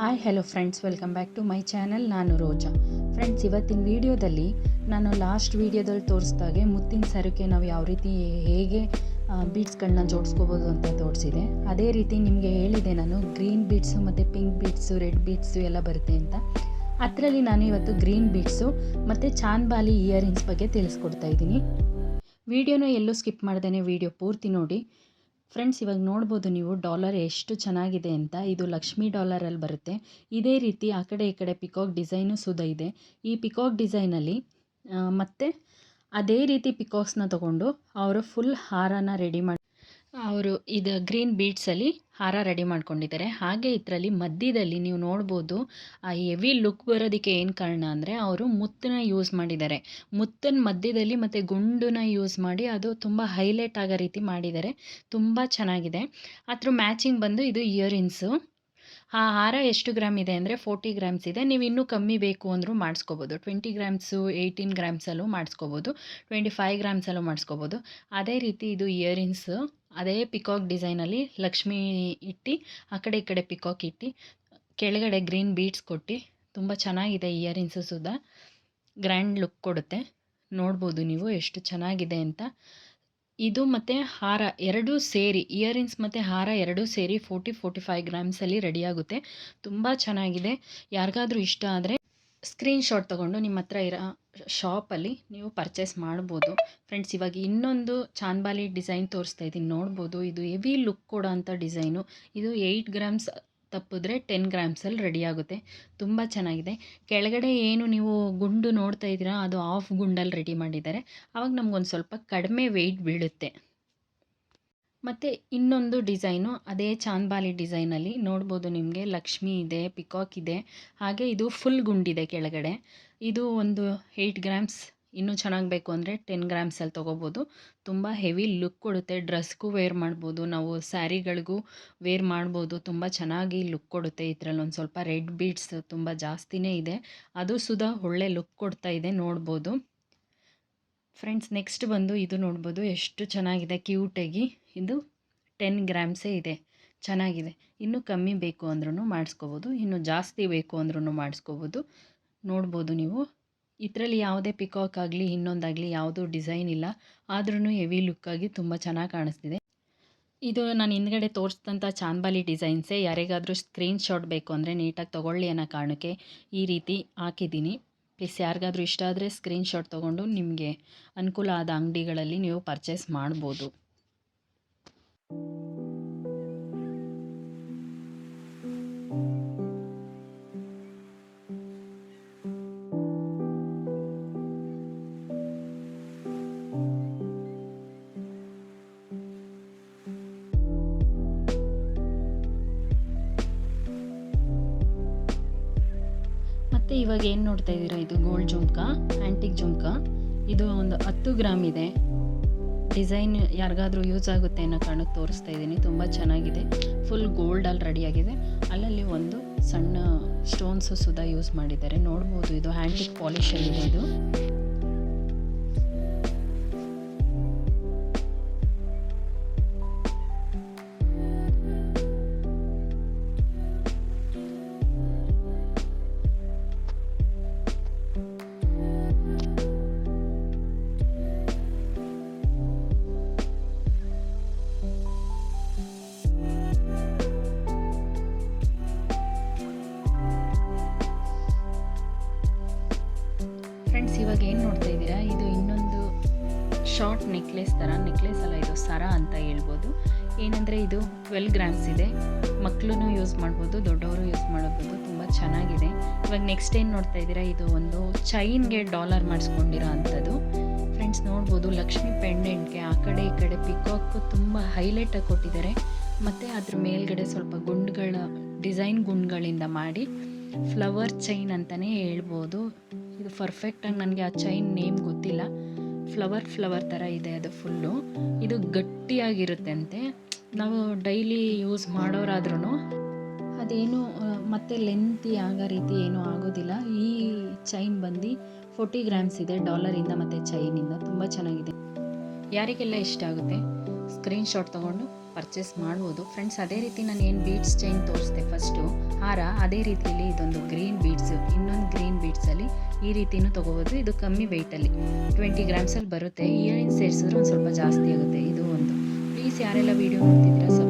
Hi hello friends welcome back to my channel ನಾನು Roja. Friends ಇವತ್ತಿನ ವಿಡಿಯೋದಲ್ಲಿ ನಾನು ಲಾಸ್ಟ್ ವೀಡಿಯೋದಲ್ಲಿ ತೋರಿಸ್ದಾಗೆ ಮುತ್ತಿನ ಸರಕೆ ನಾವು ಯಾವ ರೀತಿ ಹೇಗೆ ಬೀಡ್ಸ್ಗಳನ್ನ ಜೋಡಿಸ್ಕೋಬೋದು ಅಂತ ತೋರಿಸಿದೆ. ಅದೇ ರೀತಿ ನಿಮಗೆ ಹೇಳಿದೆ ನಾನು ಗ್ರೀನ್ ಬೀಡ್ಸು ಮತ್ತು ಪಿಂಕ್ ಬೀಡ್ಸು ರೆಡ್ ಬೀಡ್ಸು ಎಲ್ಲ ಬರುತ್ತೆ ಅಂತ. ಅದರಲ್ಲಿ ನಾನು ಇವತ್ತು ಗ್ರೀನ್ ಬೀಡ್ಸು ಮತ್ತು ಚಾನ್ಬಾಲಿ ಇಯರಿಂಗ್ಸ್ ಬಗ್ಗೆ ತಿಳಿಸ್ಕೊಡ್ತಾ ಇದ್ದೀನಿ. ವಿಡಿಯೋನ ಎಲ್ಲೂ ಸ್ಕಿಪ್ ಮಾಡ್ದೇ ವಿಡಿಯೋ ಪೂರ್ತಿ ನೋಡಿ. ಫ್ರೆಂಡ್ಸ್, ಇವಾಗ ನೋಡ್ಬೋದು ನೀವು ಡಾಲರ್ ಎಷ್ಟು ಚೆನ್ನಾಗಿದೆ ಅಂತ. ಇದು ಲಕ್ಷ್ಮಿ ಡಾಲರಲ್ಲಿ ಬರುತ್ತೆ. ಇದೇ ರೀತಿ ಆ ಕಡೆ ಈ ಕಡೆ ಪಿಕಾಕ್ ಡಿಸೈನು ಸುದ ಇದೆ. ಈ ಪಿಕಾಕ್ ಡಿಸೈನಲ್ಲಿ ಮತ್ತು ಅದೇ ರೀತಿ ಪಿಕಾಕ್ಸ್ನ ತೊಗೊಂಡು ಅವರು ಫುಲ್ ಹಾರನ ರೆಡಿ ಮಾಡಿ ಅವರು ಇದು ಗ್ರೀನ್ ಬೀಡ್ಸಲ್ಲಿ ಹಾರ ರೆಡಿ ಮಾಡ್ಕೊಂಡಿದ್ದಾರೆ. ಹಾಗೆ ಇದರಲ್ಲಿ ಮಧ್ಯದಲ್ಲಿ ನೀವು ನೋಡ್ಬೋದು, ಆ ಹೆವಿ ಲುಕ್ ಬರೋದಕ್ಕೆ ಏನು ಕಾರಣ ಅಂದರೆ ಅವರು ಮುತ್ತನ್ನ ಯೂಸ್ ಮಾಡಿದ್ದಾರೆ. ಮುತ್ತನ ಮಧ್ಯದಲ್ಲಿ ಮತ್ತು ಗುಂಡನ್ನ ಯೂಸ್ ಮಾಡಿ ಅದು ತುಂಬ ಹೈಲೈಟ್ ಆಗೋ ರೀತಿ ಮಾಡಿದ್ದಾರೆ. ತುಂಬ ಚೆನ್ನಾಗಿದೆ. ಅದ್ರ ಮ್ಯಾಚಿಂಗ್ ಬಂದು ಇದು ಇಯರಿಂಗ್ಸು ಆ ಹಾರ ಎಷ್ಟು ಗ್ರಾಮ್ ಇದೆ ಅಂದರೆ ಫೋರ್ಟಿ ಗ್ರಾಮ್ಸ್ ಇದೆ. ನೀವು ಇನ್ನೂ ಕಮ್ಮಿ ಬೇಕು ಅಂದರೂ ಮಾಡಿಸ್ಕೋಬೋದು. ಟ್ವೆಂಟಿ ಗ್ರಾಮ್ಸು ಏಯ್ಟೀನ್ ಗ್ರಾಮ್ಸಲ್ಲೂ ಮಾಡಿಸ್ಕೋಬೋದು. ಟ್ವೆಂಟಿ ಫೈವ್ ಗ್ರಾಮ್ಸಲ್ಲೂ ಮಾಡಿಸ್ಕೋಬೋದು. ಅದೇ ರೀತಿ ಇದು ಇಯರಿಂಗ್ಸು ಅದೇ ಪಿಕಾಕ್ ಡಿಸೈನಲ್ಲಿ ಲಕ್ಷ್ಮಿ ಇಟ್ಟು, ಆ ಕಡೆ ಈ ಕಡೆ ಪಿಕಾಕ್ ಇಟ್ಟು, ಕೆಳಗಡೆ ಗ್ರೀನ್ ಬೀಡ್ಸ್ ಕೊಟ್ಟು, ತುಂಬ ಚೆನ್ನಾಗಿದೆ ಇಯರಿಂಗ್ಸು ಸುದ ಗ್ರ್ಯಾಂಡ್ ಲುಕ್ ಕೊಡುತ್ತೆ. ನೋಡ್ಬೋದು ನೀವು ಎಷ್ಟು ಚೆನ್ನಾಗಿದೆ ಅಂತ. ಇದು ಮತ್ತು ಹಾರ ಎರಡೂ ಸೇರಿ ಇಯರಿಂಗ್ಸ್ ಮತ್ತು ಹಾರ ಎರಡೂ ಸೇರಿ ಫೋರ್ಟಿ ಫೋರ್ಟಿ ಫೈವ್ ಗ್ರಾಮ್ಸಲ್ಲಿ ರೆಡಿಯಾಗುತ್ತೆ ತುಂಬ ಚೆನ್ನಾಗಿದೆ. ಯಾರಿಗಾದರೂ ಇಷ್ಟ ಆದರೆ ಸ್ಕ್ರೀನ್ಶಾಟ್ ತೊಗೊಂಡು ನಿಮ್ಮ ಹತ್ರ ಇರೋ ಶಾಪಲ್ಲಿ ನೀವು ಪರ್ಚೇಸ್ ಮಾಡ್ಬೋದು. ಫ್ರೆಂಡ್ಸ್, ಇವಾಗ ಇನ್ನೊಂದು ಚಾನ್ಬಾಲಿ ಡಿಸೈನ್ ತೋರಿಸ್ತಾ ಇದ್ದೀನಿ. ನೋಡ್ಬೋದು, ಇದು ಹೆವಿ ಲುಕ್ ಕೊಡೋ ಅಂಥ ಡಿಸೈನು. ಇದು ಏಯ್ಟ್ ಗ್ರಾಮ್ಸ್ ತಪ್ಪಿದ್ರೆ ಟೆನ್ ಗ್ರಾಮ್ಸಲ್ಲಿ ರೆಡಿ ಆಗುತ್ತೆ. ತುಂಬ ಚೆನ್ನಾಗಿದೆ. ಕೆಳಗಡೆ ಏನು ನೀವು ಗುಂಡು ನೋಡ್ತಾ ಇದ್ದೀರಾ, ಅದು ಆಫ್ ಗುಂಡಲ್ಲಿ ರೆಡಿ ಮಾಡಿದ್ದಾರೆ. ಆವಾಗ ನಮ್ಗೊಂದು ಸ್ವಲ್ಪ ಕಡಿಮೆ ವೆಯ್ಟ್ ಬೀಳುತ್ತೆ. ಮತ್ತು ಇನ್ನೊಂದು ಡಿಸೈನು, ಅದೇ ಚಾಂದ್ಬಾಲಿ ಡಿಸೈನಲ್ಲಿ ನೋಡ್ಬೋದು ನಿಮಗೆ. ಲಕ್ಷ್ಮಿ ಇದೆ, ಪಿಕಾಕ್ ಇದೆ, ಹಾಗೆ ಇದು ಫುಲ್ ಗುಂಡಿದೆ ಕೆಳಗಡೆ. ಇದು ಒಂದು ಏಯ್ಟ್ ಗ್ರಾಮ್ಸ್, ಇನ್ನೂ ಚೆನ್ನಾಗಿ ಬೇಕು ಅಂದರೆ ಟೆನ್ ಗ್ರಾಮ್ಸಲ್ಲಿ ತೊಗೋಬೋದು. ತುಂಬ ಹೆವಿ ಲುಕ್ ಕೊಡುತ್ತೆ. ಡ್ರೆಸ್ಗೂ ವೇರ್ ಮಾಡ್ಬೋದು. ನಾವು ಸ್ಯಾರಿಗಳಿಗೂ ವೇರ್ ಮಾಡ್ಬೋದು. ತುಂಬ ಚೆನ್ನಾಗಿ ಲುಕ್ ಕೊಡುತ್ತೆ ಇದರಲ್ಲಿ. ಒಂದು ಸ್ವಲ್ಪ ರೆಡ್ ಬೀಡ್ಸ್ ತುಂಬ ಜಾಸ್ತಿನೇ ಇದೆ. ಅದು ಸುಧಾ ಒಳ್ಳೆ ಲುಕ್ ಕೊಡ್ತಾ ಇದೆ ನೋಡ್ಬೋದು. ಫ್ರೆಂಡ್ಸ್ ನೆಕ್ಸ್ಟ್ ಬಂದು ಇದು ನೋಡ್ಬೋದು. ಎಷ್ಟು ಚೆನ್ನಾಗಿದೆ, ಕ್ಯೂಟಾಗಿ. ಇದು ಟೆನ್ ಗ್ರಾಮ್ಸೇ ಇದೆ. ಚೆನ್ನಾಗಿದೆ. ಇನ್ನೂ ಕಮ್ಮಿ ಬೇಕು ಅಂದ್ರೂ ಮಾಡಿಸ್ಕೋಬೋದು. ಇನ್ನು ಜಾಸ್ತಿ ಬೇಕು ಅಂದ್ರೂ ಮಾಡಿಸ್ಕೋಬೋದು. ನೋಡ್ಬೋದು ನೀವು. ಇದರಲ್ಲಿ ಯಾವುದೇ ಪಿಕಾಕ್ ಆಗಲಿ, ಇನ್ನೊಂದಾಗಲಿ ಯಾವುದೂ ಡಿಸೈನ್ ಇಲ್ಲ. ಆದ್ರೂ ಹೆವಿ ಲುಕ್ಕಾಗಿ ತುಂಬ ಚೆನ್ನಾಗಿ ಕಾಣಿಸ್ತಿದೆ. ಇದು ನಾನು ಹಿಂದ್ಗಡೆ ತೋರಿಸಿದಂಥ ಚಾಂಬಾಲಿ ಡಿಸೈನ್ಸೇ ಯಾರಿಗಾದರೂ ಸ್ಕ್ರೀನ್ಶಾಟ್ ಬೇಕು ಅಂದರೆ ನೀಟಾಗಿ ತೊಗೊಳ್ಳಿ ಅನ್ನೋ ಕಾರಣಕ್ಕೆ ಈ ರೀತಿ ಹಾಕಿದ್ದೀನಿ. ಪ್ಲೀಸ್ ಯಾರಿಗಾದ್ರೂ ಇಷ್ಟ ಆದರೆ ಸ್ಕ್ರೀನ್ಶಾಟ್ ತೊಗೊಂಡು ನಿಮಗೆ ಅನುಕೂಲ ಆದ ಅಂಗಡಿಗಳಲ್ಲಿ ನೀವು ಪರ್ಚೇಸ್ ಮಾಡ್ಬೋದು. ಮತ್ತು ಇವಾಗ ಏನು ನೋಡ್ತಾ ಇದ್ದೀರಾ ಇದು ಗೋಲ್ಡ್ ಜುಮ್ಕ ಆ್ಯಂಟಿಕ್ ಜುಮ್ಕ? ಇದು ಒಂದು ಹತ್ತು ಗ್ರಾಮ್ ಇದೆ. ಡಿಸೈನ್ ಯಾರಿಗಾದ್ರೂ ಯೂಸ್ ಆಗುತ್ತೆ ಅನ್ನೋ ಕಾರಣಕ್ಕೆ ತೋರಿಸ್ತಾ ಇದ್ದೀನಿ ತುಂಬ ಚೆನ್ನಾಗಿದೆ. ಫುಲ್ ಗೋಲ್ಡಲ್ಲಿ ರೆಡಿಯಾಗಿದೆ ಅಲ್ಲಲ್ಲಿ ಒಂದು ಸಣ್ಣ ಸ್ಟೋನ್ಸು ಸುದಾ ಯೂಸ್ ಮಾಡಿದ್ದಾರೆ. ನೋಡ್ಬೋದು ಇದು ಆ್ಯಂಟಿಕ್ ಪಾಲಿಷಲ್ಲಿದೆ ಇದು. ನೆಕ್ಲೆಸ್ ಥರ ನೆಕ್ಲೆಸ್ ಅಲ್ಲ, ಇದು ಸರ ಅಂತ ಹೇಳ್ಬೋದು. ಏನಂದರೆ ಇದು ಟ್ವೆಲ್ ಗ್ರಾಮ್ಸ್ ಇದೆ. ಮಕ್ಕಳು ಯೂಸ್ ಮಾಡ್ಬೋದು, ದೊಡ್ಡವರು ಯೂಸ್ ಮಾಡ್ಬೋದು, ತುಂಬ ಚೆನ್ನಾಗಿದೆ. ಇವಾಗ ನೆಕ್ಸ್ಟ್ ಏನು ನೋಡ್ತಾ ಇದ್ದೀರಾ, ಇದು ಒಂದು ಚೈನ್ಗೆ ಡಾಲರ್ ಮಾಡಿಸ್ಕೊಂಡಿರೋ ಅಂಥದ್ದು. ಫ್ರೆಂಡ್ಸ್ ನೋಡ್ಬೋದು, ಲಕ್ಷ್ಮಿ ಪೆಂಡೆಂಟ್ಗೆ ಆ ಕಡೆ ಈ ಕಡೆ ಪಿಕಾಕ್ ತುಂಬ ಹೈಲೈಟಾಗಿ ಕೊಟ್ಟಿದ್ದಾರೆ. ಮತ್ತು ಅದ್ರ ಮೇಲ್ಗಡೆ ಸ್ವಲ್ಪ ಗುಂಡ್ಗಳ ಡಿಸೈನ್ ಗುಂಡ್ಗಳಿಂದ ಮಾಡಿ ಫ್ಲವರ್ ಚೈನ್ ಅಂತಲೇ ಹೇಳ್ಬೋದು. ಇದು ಪರ್ಫೆಕ್ಟಾಗಿ ನನಗೆ ಆ ಚೈನ್ ನೇಮ್ ಗೊತ್ತಿಲ್ಲ. ಫ್ಲವರ್ ಫ್ಲವರ್ ಥರ ಇದೆ ಅದು ಫುಲ್ಲು. ಇದು ಗಟ್ಟಿಯಾಗಿರುತ್ತೆ ಅಂತೆ ನಾವು ಡೈಲಿ ಯೂಸ್ ಮಾಡೋರಾದ್ರೂ ಅದೇನು ಮತ್ತೆ ಲೆಂತಿ ಆಗೋ ರೀತಿ ಏನೂ ಆಗೋದಿಲ್ಲ. ಈ ಚೈನ್ ಬಂದು ಫೋರ್ಟಿ ಗ್ರಾಮ್ಸ್ ಇದೆ ಡಾಲರಿಂದ ಮತ್ತು ಚೈನಿಂದ. ತುಂಬ ಚೆನ್ನಾಗಿದೆ. ಯಾರಿಗೆಲ್ಲ ಇಷ್ಟ ಆಗುತ್ತೆ, ಸ್ಕ್ರೀನ್ಶಾಟ್ ತೊಗೊಂಡು ಪರ್ಚೇಸ್ ಮಾಡ್ಬೋದು. ಫ್ರೆಂಡ್ಸ್, ಅದೇ ರೀತಿ ನಾನು ಏನು ಬೀಡ್ಸ್ ಚೈನ್ ತೋರಿಸ್ದೆ ಫಸ್ಟು. ಹಾರ, ಅದೇ ರೀತಿಯಲ್ಲಿ ಇದೊಂದು ಗ್ರೀನ್ ಬೀಡ್ಸು ಇನ್ನೊಂದು ಗ್ರೀನ್ ಬೀಡ್ಸಲ್ಲಿ ಈ ರೀತಿಯೂ ತೊಗೋಬೋದು. ಇದು ಕಮ್ಮಿ ವೆಯ್ಟಲ್ಲಿ ಟ್ವೆಂಟಿ ಗ್ರಾಮ್ಸಲ್ಲಿ ಬರುತ್ತೆ. ಇಯರಿಂಗ್ ಸೇರಿಸಿದ್ರೆ ಒಂದು ಸ್ವಲ್ಪ ಜಾಸ್ತಿ ಆಗುತ್ತೆ. ಇದು ಒಂದು. ಪ್ಲೀಸ್ ಯಾರೆಲ್ಲ ವೀಡಿಯೋ ನೋಡ್ತಿದ್ದೀರಾ ಸಬ್ಸ್ಕ್ರೈಬ್